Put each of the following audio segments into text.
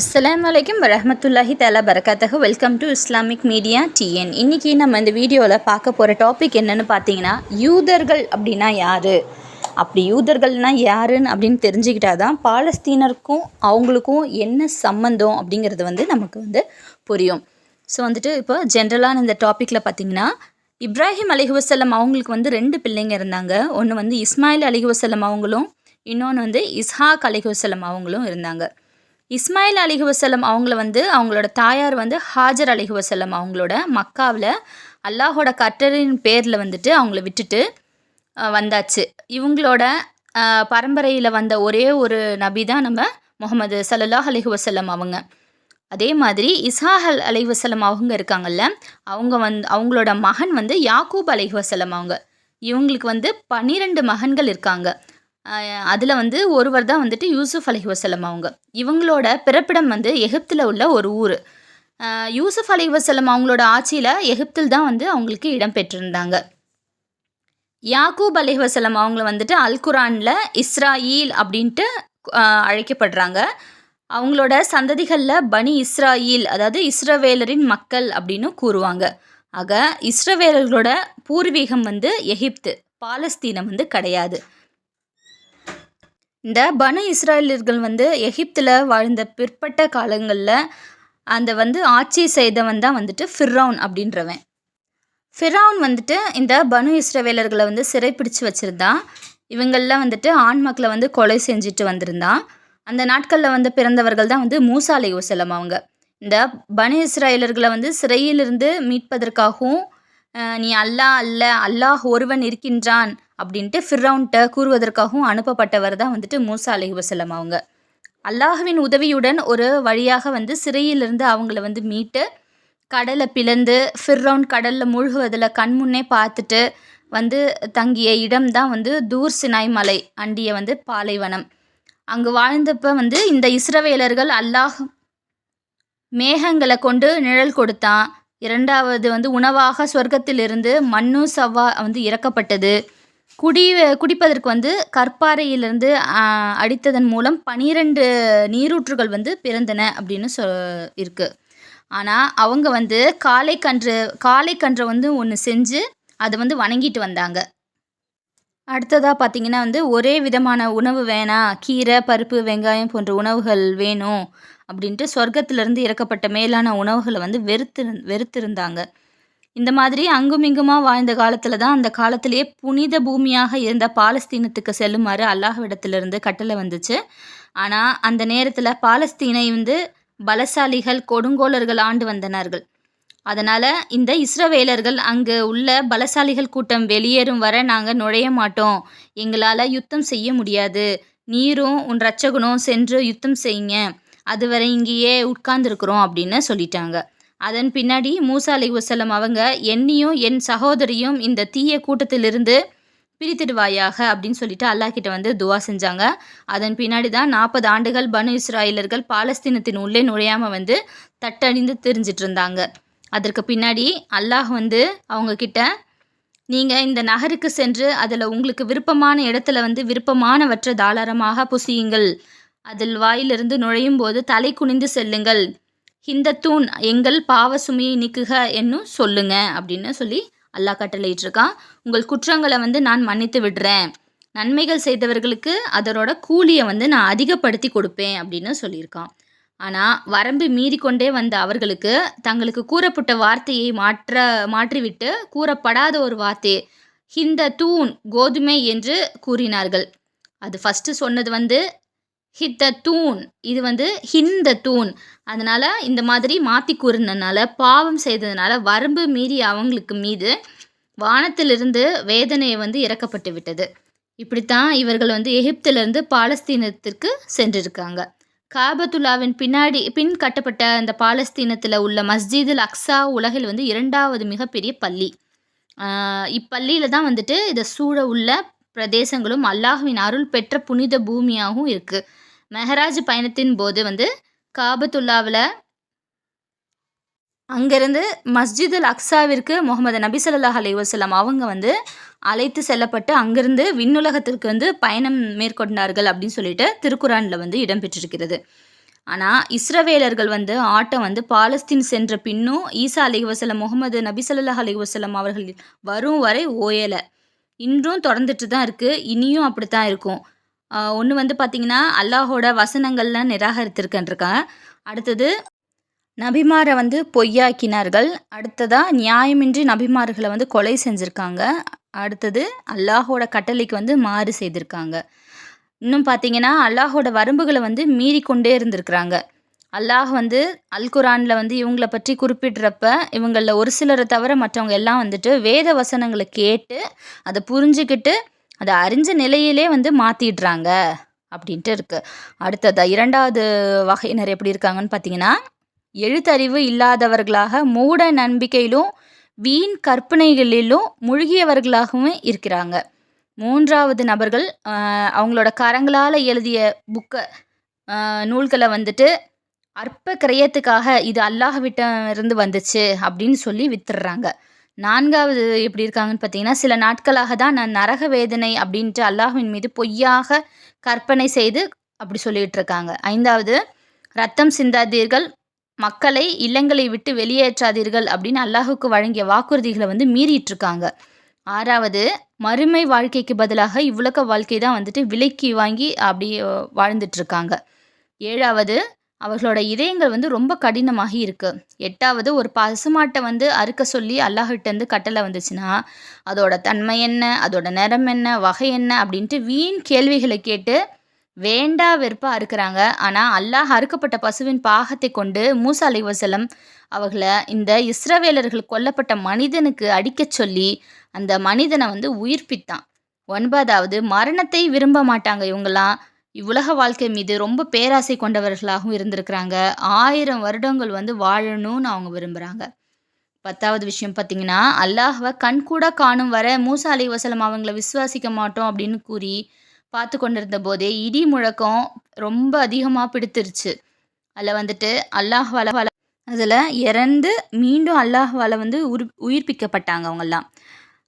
அஸ்லாம் வலைக்கம் வரமத்துல்லாஹி தஆலா பரகாத்தக welcome to Islamic media TN இன்றைக்கி நம்ம இந்த வீடியோவில் பார்க்க போகிற டாபிக் என்னன்னு பார்த்தீங்கன்னா யூதர்கள் அப்படின்னா யார்? அப்படி யூதர்கள்னா யாருன்னு அப்படின்னு தெரிஞ்சுக்கிட்டா தான் பாலஸ்தீனருக்கும் அவங்களுக்கும் என்ன சம்மந்தம் அப்படிங்கிறது வந்து நமக்கு வந்து புரியும். ஸோ வந்துட்டு இப்போ ஜென்ரலான இந்த டாப்பிக்கில் பார்த்தீங்கன்னா இப்ராஹிம் அலிஹுவசல்லம் அவங்களுக்கு வந்து ரெண்டு பிள்ளைங்க இருந்தாங்க. ஒன்று வந்து இஸ்மாயில் அலிஹுவசல்லம் அவங்களும் இன்னொன்று வந்து இஸ்ஹாக் அலிஹுவசல்லம் அவங்களும் இருந்தாங்க. இஸ்மாயில் அலிஹி அவங்கள வந்து அவங்களோட தாயார் வந்து ஹாஜர் அலிஹி அவங்களோட மக்காவில் அல்லாஹோட கட்டரின் பேரில் வந்துட்டு அவங்கள விட்டுட்டு வந்தாச்சு. இவங்களோட பரம்பரையில் வந்த ஒரே ஒரு நபி தான் நம்ம முகமது சல்லல்லாஹ் அலிஹி அவங்க. அதே மாதிரி இசாஹல் அலிஹி அவங்க இருக்காங்கல்ல அவங்க வந்து அவங்களோட மகன் வந்து யாக்கூப் அலிஹி அவங்க. இவங்களுக்கு வந்து பன்னிரெண்டு மகன்கள் இருக்காங்க. அதில் வந்து ஒருவர் தான் வந்துட்டு யூசுஃப் அலி வசலம் அவங்க. இவங்களோட பிறப்பிடம் வந்து எகிப்தில் உள்ள ஒரு ஊர். யூசுஃப் அலி வசலம் அவங்களோட ஆட்சியில் எகிப்தில் தான் வந்து அவங்களுக்கு இடம் பெற்றிருந்தாங்க. யாக்கூப் அலி வசலம் அவங்கள வந்துட்டு அல் குரானில் இஸ்ராயீல் அப்படின்ட்டு அழைக்கப்படுறாங்க. அவங்களோட சந்ததிகளில் பனி இஸ்ராயீல் அதாவது இஸ்ரவேலரின் மக்கள் அப்படின்னு கூறுவாங்க. ஆக இஸ்ரவேலர்களோட பூர்வீகம் வந்து எகிப்து பாலஸ்தீனம் வந்து கிடையாது. இந்த பனு இஸ்ராயலர்கள் வந்து எகிப்தில் வாழ்ந்த பிற்பட்ட காலங்களில் அந்த வந்து ஆட்சி செய்தவன் தான் வந்துட்டு ஃபிர்ரவுன் அப்படின்றவன். ஃபிரவுன் வந்துட்டு இந்த பனு இஸ்ரவேலர்களை வந்து சிறைப்பிடிச்சு வச்சுருந்தான் இவங்கள்லாம் வந்துட்டு ஆண் மக்களை வந்து கொலை செஞ்சுட்டு வந்திருந்தான். அந்த நாட்களில் வந்து பிறந்தவர்கள் தான் வந்து மூசாலை யோசலம் அவங்க. இந்த பனு இஸ்ரேலர்களை வந்து சிறையிலிருந்து மீட்பதற்காகவும் நீ அல்லாஹ் அல்ல அல்லாஹ் ஒருவன் இருக்கின்றான் அப்படின்ட்டு ஃபிர்ரவுன்ட்ட கூறுவதற்காகவும் அனுப்பப்பட்டவர் தான் வந்துட்டு மூசா அலை வசலம் அவங்க. அல்லாஹுவின் உதவியுடன் ஒரு வழியாக வந்து சிறையிலிருந்து அவங்கள வந்து மீட்டு கடலை பிளந்து ஃபிர்ரவுன் கடலில் மூழ்குவதில் கண்முன்னே பார்த்துட்டு வந்து தங்கிய இடம் தான் வந்து தூர் சினாய் மலை அண்டிய வந்து பாலைவனம். அங்கு வாழ்ந்தப்ப வந்து இந்த இஸ்ரவேலர்கள் அல்லாஹ் மேகங்களை கொண்டு நிழல் கொடுத்தான். இரண்டாவது வந்து உணவாக சொர்க்கத்திலிருந்து மண்ணு சவ்வா வந்து இறக்கப்பட்டது. குடி குடிப்பதற்கு வந்து கற்பாறையிலிருந்து அடித்ததன் மூலம் பனிரெண்டு நீரூற்றுகள் வந்து பிறந்தன அப்படின்னு சொ இருக்குது ஆனால் அவங்க வந்து காலைக்கன்று கன்று வந்து ஒன்று செஞ்சு அதை வந்து வணங்கிட்டு வந்தாங்க. அடுத்ததாக பார்த்தீங்கன்னா வந்து ஒரே விதமான உணவு வேணாம் கீரை பருப்பு வெங்காயம் போன்ற உணவுகள் வேணும் அப்படின்ட்டு சொர்க்கத்திலிருந்து இறக்கப்பட்ட மேலான உணவுகளை வந்து வெறுத்து வெறுத்திருந்தாங்க. இந்த மாதிரி அங்குமிங்குமா வாழ்ந்த காலத்தில் தான் அந்த காலத்திலேயே புனித பூமியாக இருந்த பாலஸ்தீனத்துக்கு செல்லுமாறு அல்லாஹ்விடத்திலிருந்து கட்டளை வந்துச்சு. ஆனால் அந்த நேரத்தில் பாலஸ்தீனை வந்து பலசாலிகள் கொடுங்கோலர்கள் ஆண்டு வந்தனர்கள். அதனால் இந்த இஸ்ரவேலர்கள் அங்கு உள்ள பலசாலிகள் கூட்டம் வெளியேறும் வர நாங்கள் நுழைய மாட்டோம். எங்களால் யுத்தம் செய்ய முடியாது. நீரும் உன் ரட்சகனும் சென்று யுத்தம் செய்யுங்க. அதுவரை இங்கேயே உட்கார்ந்துருக்குறோம் அப்படின்னு சொல்லிட்டாங்க. அதன் பின்னாடி மூசா அலி வசலம் அவங்க என்னையும் என் சகோதரியும் இந்த தீய கூட்டத்திலிருந்து பிரித்திடுவாயாக அப்படின்னு சொல்லிட்டு அல்லாஹ் கிட்ட வந்து துவா செஞ்சாங்க. அதன் பின்னாடி தான் நாற்பது ஆண்டுகள் பனு இஸ்ராயலர்கள் பாலஸ்தீனத்தின் உள்ளே நுழையாம வந்து தட்டணிந்து தெரிஞ்சிட்டு இருந்தாங்க. அதற்கு பின்னாடி அல்லாஹ் வந்து அவங்க கிட்ட நீங்கள் இந்த நகருக்கு சென்று அதில் உங்களுக்கு விருப்பமான இடத்துல வந்து விருப்பமானவற்றை தாராளமாக புசியுங்கள். அதில் வாயிலிருந்து நுழையும் போது தலை குனிந்து செல்லுங்கள். இந்த தூண் எங்கள் பாவ சுமையை நீக்குக என்னும் சொல்லுங்க அப்படின்னு சொல்லி அல்லாஹ் கட்டளையிட்டிருக்கான். உங்கள் குற்றங்களை வந்து நான் மன்னித்து விடுறேன். நன்மைகள் செய்தவர்களுக்கு அதனோட கூலியை வந்து நான் அதிகப்படுத்தி கொடுப்பேன் அப்படின்னு சொல்லியிருக்கான். ஆனால் வரம்பு மீறிக்கொண்டே வந்த அவர்களுக்கு தங்களுக்கு கூறப்பட்ட வார்த்தையை மாற்ற மாற்றிவிட்டு கூறப்படாத ஒரு வார்த்தை ஹிந்த தூண் கோதுமை என்று கூறினார்கள். அது ஃபஸ்ட்டு சொன்னது வந்து ஹித்த தூண் இது வந்து ஹிந்த தூண் அதனால் இந்த மாதிரி மாற்றி கூறினதுனால பாவம் செய்ததுனால வரம்பு மீறி அவங்களுக்கு மீது வானத்திலிருந்து வேதனையை வந்து இறக்கப்பட்டு விட்டது. இப்படித்தான் இவர்கள் வந்து எகிப்திலிருந்து பாலஸ்தீனத்திற்கு சென்றிருக்காங்க. காபத்துல்லாவின் பின்னாடி பின் கட்டப்பட்ட அந்த பாலஸ்தீனத்தில் உள்ள மஸ்ஜிதுல் அக்ஸா உலகில் வந்து இரண்டாவது மிகப்பெரிய பள்ளி. இப்பள்ளியில் தான் வந்துட்டு இதை சூழ உள்ள பிரதேசங்களும் அல்லாஹ்வின் அருள் பெற்ற புனித பூமியாகவும் இருக்குது மெஹராஜ் பயணத்தின் போது வந்து காபத்துல்லாவில் அங்கேருந்து மஸ்ஜித் அல் அக்ஸாவிற்கு முகமது நபி ஸல்லல்லாஹு அலி வஸல்லம் அவங்க வந்து அழைத்து செல்லப்பட்டு அங்கேருந்து விண்ணுலகத்திற்கு வந்து பயணம் மேற்கொண்டார்கள் அப்படின்னு சொல்லிட்டு திருக்குறானில் வந்து இடம்பெற்றிருக்கிறது. ஆனால் இஸ்ரவேலர்கள் வந்து ஆட்டம் வந்து பாலஸ்தீன் சென்ற பின்னும் ஈசா அலி வசலம் முகமது நபி ஸல்லல்லாஹு அலி வசலம் அவர்கள் வரும் வரை ஓயலை. இன்றும் தொடர்ந்துட்டு தான் இருக்குது இனியும் அப்படி தான் இருக்கும் ஒன்று வந்து பார்த்திங்கன்னா அல்லாஹோட வசனங்கள்லாம் நிராகரித்திருக்கன்றிருக்காங்க. அடுத்தது நபிமாரை வந்து பொய்யாக்கினார்கள். அடுத்ததாக நியாயமின்றி நபிமார்களை வந்து கொலை செஞ்சுருக்காங்க. அடுத்தது அல்லாஹோட கட்டளைக்கு வந்து மாறு செய்திருக்காங்க. இன்னும் பார்த்தீங்கன்னா அல்லாஹோட வரம்புகளை வந்து மீறி கொண்டே இருந்திருக்கிறாங்க. அல்லாஹ் வந்து அல் குரானில் வந்து இவங்களை பற்றி குறிப்பிடுறப்ப இவங்களில் ஒரு சிலரை தவிர மற்றவங்க எல்லாம் வந்துட்டு வேத வசனங்களை கேட்டு அதை புரிஞ்சுக்கிட்டு அதை அறிஞ்ச நிலையிலே வந்து மாற்றிடுறாங்க அப்படின்ட்டு இருக்குது அடுத்தது இரண்டாவது வகையினர் எப்படி இருக்காங்கன்னு பார்த்தீங்கன்னா எழுத்தறிவு இல்லாதவர்களாக மூட நம்பிக்கையிலும் வீண் கற்பனைகளிலும் மூழ்கியவர்களாகவும் இருக்கிறாங்க. மூன்றாவது நபர்கள் அவங்களோட கரங்களால் எழுதிய புக்கை நூல்களை வந்துட்டு அற்ப கிரயத்துக்காக இது அல்லாஹ்விட்ட இருந்து வந்துச்சு அப்படின்னு சொல்லி வித்துடுறாங்க. நான்காவது எப்படி இருக்காங்கன்னு பார்த்தீங்கன்னா சில நாட்களாக தான் நான் நரக வேதனை அப்படின்ட்டு அல்லாஹுவின் மீது பொய்யாக கற்பனை செய்து அப்படி சொல்லிகிட்டு இருக்காங்க ஐந்தாவது ரத்தம் சிந்தாதீர்கள் மக்களை இல்லங்களை விட்டு வெளியேற்றாதீர்கள் அப்படின்னு அல்லாஹுக்கு வழங்கிய வாக்குறுதிகளை வந்து மீறிட்டு இருக்காங்க ஆறாவது மறுமை வாழ்க்கைக்கு பதிலாக இவ்வுலக வாழ்க்கை தான் வந்துட்டு விலைக்கு வாங்கி அப்படி வாழ்ந்துட்டு இருக்காங்க ஏழாவது அவர்களோட இதயங்கள் வந்து ரொம்ப கடினமாகி இருக்கு. எட்டாவது ஒரு பசுமாட்டை வந்து அறுக்க சொல்லி அல்லாஹிட்டேருந்து கட்டளை வந்துச்சுன்னா அதோட தன்மை என்ன அதோட நிறம் என்ன வகை என்ன அப்படின்ட்டு வீண் கேள்விகளை கேட்டு வேண்டா வெறுப்பாக அறுக்கிறாங்க. ஆனால் அல்லாஹ் அறுக்கப்பட்ட பசுவின் பாகத்தை கொண்டு மூசா அலி வசலம் அவர்களை இந்த இஸ்ரவேலர்கள் கொல்லப்பட்ட மனிதனுக்கு அடிக்கச் சொல்லி அந்த மனிதனை வந்து உயிர்ப்பித்தான். ஒன்பதாவது மரணத்தை விரும்ப மாட்டாங்க இவங்களாம் இவ்வுலக வாழ்க்கை மீது ரொம்ப பேராசை கொண்டவர்களாகவும் இருந்திருக்கிறாங்க. ஆயிரம் வருடங்கள் வந்து வாழணும்னு அவங்க விரும்புகிறாங்க பத்தாவது விஷயம் பார்த்தீங்கன்னா அல்லாஹ்வை கண்கூட காணும் வர மூசா அலி வசலம் அவங்கள விசுவாசிக்க மாட்டோம் அப்படின்னு கூறி பார்த்து கொண்டிருந்த போதே இடி முழக்கம் ரொம்ப அதிகமாக பிடித்திருச்சு. அதில் வந்துட்டு அல்லாஹ் வல அதில் இறந்து மீண்டும் அல்லாஹ்வால் வந்து உரு உயிர்ப்பிக்கப்பட்டாங்க அவங்கெல்லாம்.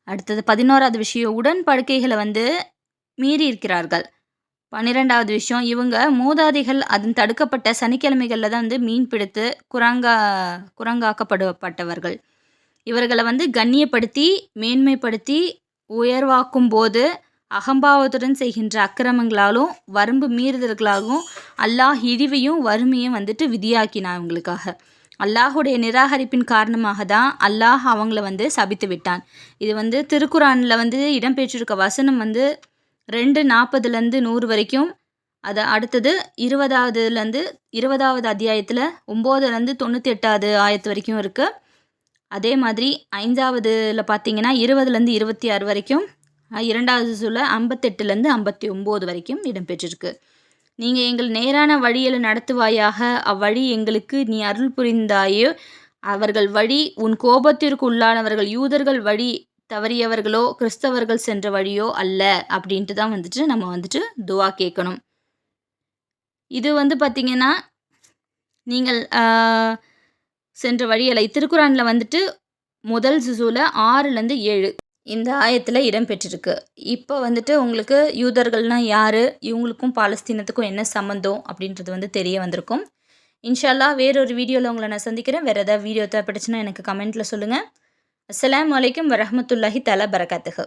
அடுத்தது பதினோராவது விஷயம் உடன்படுக்கைகளை வந்து மீறி இருக்கிறார்கள் பன்னிரெண்டாவது விஷயம் இவங்க மூதாதிகள் அதன் தடுக்கப்பட்ட சனிக்கிழமைகளில் தான் வந்து மீன் பிடித்து குரங்கா குரங்காக்கப்படப்பட்டவர்கள். இவர்களை வந்து கண்ணியப்படுத்தி மேன்மைப்படுத்தி உயர்வாக்கும் போது அகம்பாவத்துடன் செய்கின்ற அக்கிரமங்களாலும் வரம்பு மீறுதல்களாகவும் அல்லாஹ் இழிவையும் வறுமையும் வந்துட்டு விதியாக்கினான் அவங்களுக்காக அல்லாஹுடைய நிராகரிப்பின் காரணமாக தான் அல்லாஹ் அவங்கள வந்து சபித்து விட்டான். இது வந்து திருக்குறானில் வந்து இடம்பெற்றிருக்க வசனம் வந்து ரெண்டு நாற்பதுலேருந்து நூறு வரைக்கும். அதை அடுத்தது இருபதாவதுலேருந்து இருபதாவது அத்தியாயத்தில் ஒம்போதுலேருந்து தொண்ணூற்றி எட்டாவது ஆயத்து வரைக்கும் இருக்குது அதே மாதிரி ஐந்தாவதுல பார்த்தீங்கன்னா இருபதுலேருந்து இருபத்தி ஆறு வரைக்கும் இரண்டாவது சூழல் ஐம்பத்தெட்டுலேருந்து ஐம்பத்தி ஒம்பது வரைக்கும் இடம்பெற்றிருக்கு. நீங்கள் எங்கள் நேரான வழியில் நடத்துவாயாக அவ்வழி எங்களுக்கு நீ அருள் புரிந்தாயோ அவர்கள் வழி உன் கோபத்திற்கு உள்ளானவர்கள் யூதர்கள் வழி தவறியவர்களோ கிறிஸ்தவர்கள் சென்ற வழியோ அல்ல அப்படின்ட்டு தான் வந்துட்டு நம்ம வந்துட்டு துவா கேட்கணும். இது வந்து பார்த்திங்கன்னா நீங்கள் சென்ற வழியலை திருக்குறானில் வந்துட்டு முதல் சிசுவில் ஆறுலேருந்து ஏழு இந்த ஆயத்தில் இடம்பெற்றிருக்கு இப்போ வந்துட்டு உங்களுக்கு யூதர்கள்னால் யார்? இவங்களுக்கும் பாலஸ்தீனத்துக்கும் என்ன சம்மந்தம் அப்படின்றது வந்து தெரிய வந்திருக்கும். இன்ஷால்லா வேறொரு வீடியோவில் உங்களை நான் சந்திக்கிறேன். வேறு ஏதாவது வீடியோ தேவைப்பட்டுச்சுன்னா எனக்கு கமெண்ட்டில் சொல்லுங்கள் அஸ்லாம் வலைக்கம் வரமத்துல்லாஹி தலா பரகாத்துகு